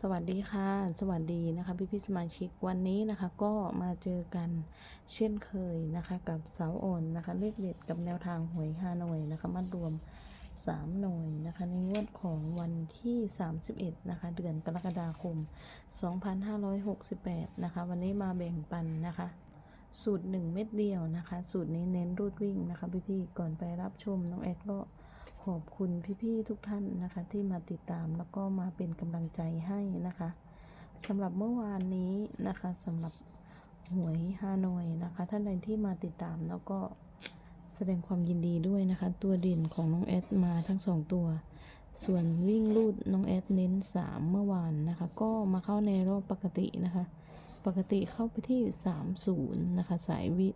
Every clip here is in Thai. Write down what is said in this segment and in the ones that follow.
สวัสดีค่ะ สวัสดีนะคะพี่พี่สมาชิกวันนี้นะคะก็มาเจอกันเช่นเคยนะคะกับเสาโอนนะคะเลขเด็ดกับแนวทางหวยฮานอยนะคะมารวม 3 หน่วยนะคะในงวดของวันที่ 31นะคะเดือนกรกฎาคม 2568นะคะวันนี้มาแบ่งปันนะคะสูตร 1 เม็ดเดียวนะคะ สูตรนี้เน้นรูดวิ่งนะคะพี่ๆก่อนไปรับชมน้องแอดก็ ขอบคุณพี่ๆทุกท่านนะคะ ที่มาติดตามแล้วก็มาเป็นกำลังใจให้นะคะสำหรับเมื่อวานนี้นะคะสำหรับหวยฮานอยนะคะ ท่านใดที่มาติดตามแล้วก็แสดงความยินดีด้วยนะคะ ตัวเด่นของน้องแอดมาทั้งสองตัว ส่วนวิ่งลูดน้องแอดเน้น 3 เมื่อวานนะคะ ก็มาเข้าในรอบปกตินะคะ ปกติเข้าไปที่ 30 นะคะ สายวิ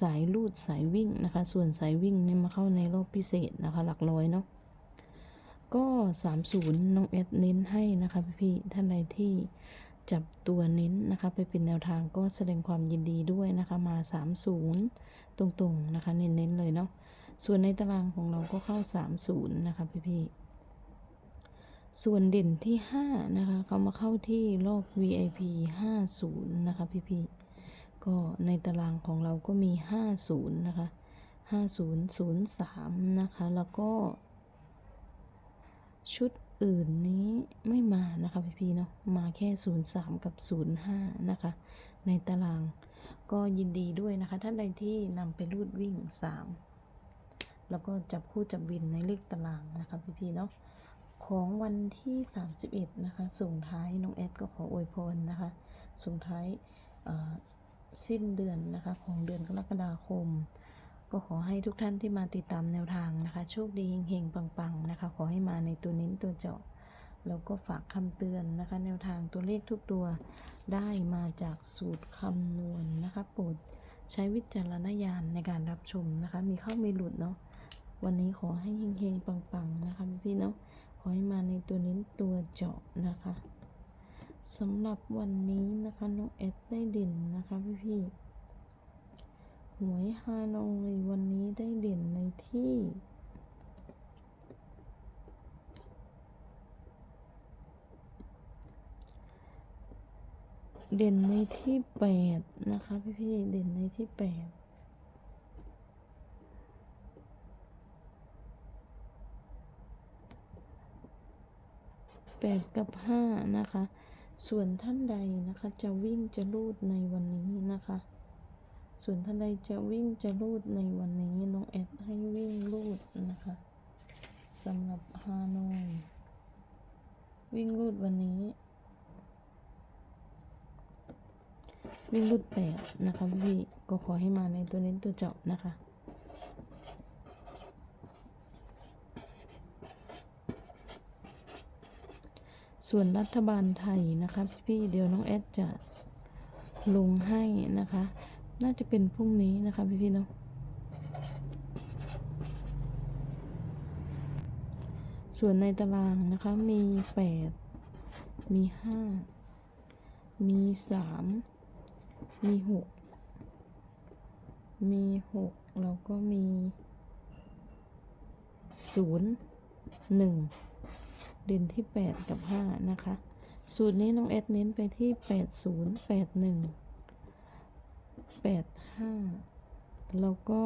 สายลูดสายวิ่งนะคะ ส่วนสายวิ่งเนี่ยมาเข้าในรอบพิเศษนะคะ หลักร้อยเนาะก็ 30 น้องเอสเน้นให้นะคะพี่ๆท่านใดที่จับตัวเน้นนะคะ ไปเป็นแนวทางก็แสดงความยินดีด้วยนะคะมา 30 ตรงๆนะคะ เน้นๆเลยเนาะส่วนในตารางของเราก็เข้า 30 นะคะพี่ๆ ส่วนเด่นที่ 5 นะคะเขามาเข้าที่รอบ VIP 50 นะคะพี่ๆก็ในตารางของเราก็มี 50 นะคะ 5003 นะคะ แล้วก็ ชุดอื่นนี้ไม่มานะคะพี่ๆเนาะมาแค่ 03 กับ 05 นะคะ ในตารางก็ยินดีด้วยนะคะ ท่านใดที่นำไปรูดวิ่ง 3 แล้วก็จับคู่จับวินในเลขตารางนะคะพี่ๆเนาะ ของวันที่ 31 นะคะ ส่งท้ายน้องแอดก็ขออวยพรนะคะ ส่งท้ายสิ้นเดือนนะคะ ของเดือนกรกฎาคม ก็ขอให้ทุกท่านที่มาติดตามแนวทางนะคะ โชคดีเฮงๆปังๆนะคะ ขอให้มาในตัวเน้นตัวเจาะ แล้วก็ฝากคำเตือนนะคะ แนวทางตัวเลขทุกตัวได้มาจากสูตรคำนวณนะคะโปรดใช้วิจารณญาณในการรับชมนะคะ มีเข้ามีหลุดเนาะ วันนี้ขอให้เฮงๆปังๆนะคะพี่ๆเนาะ อให้มาในตัวเน้นตัวเจาะนะคะสำหรับวันนี้นะคะน้องเอสได้เด่นนะคะพี่ๆหวยฮานอยวันนี้ได้เด่นในที่เด่นในที่แปดนะคะพี่ๆเด่นในที่แปดแปดกับห้านะคะ ส่วนท่านใดนะคะจะวิ่งจะลูดในวันนี้นะคะ ส่วนท่านใดจะวิ่งจะลูดในวันนี้น้องแอดให้วิ่งลูดนะคะสำหรับฮานอยวิ่งลูดวันนี้ วิ่งลูดแปดนะคะพี่ก็ขอให้มาในตัวเน้นตัวเจาะนะคะ ส่วนรัฐบาลไทยนะคะพี่ๆเดี๋ยวน้องแอดจะลงให้นะคะ น่าจะเป็นพรุ่งนี้นะคะพี่ๆเนาะส่วนในตารางนะคะมีแปดมีห้ามีสามมีหกมีหกแล้วก็มีศูนย์หนึ่ง เด่นที่ 8 กับ 5 นะคะ สูตรนี้น้องเอดเน้นไปที่ 80 81 85 แล้วก็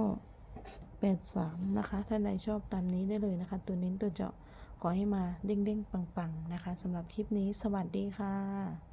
83 นะคะ ถ้าใดชอบตามนี้ได้เลยนะคะ ตัวเน้นตัวเจาะขอให้มาเด้งๆ ปัง ๆ นะคะสำหรับคลิปนี้สวัสดีค่ะ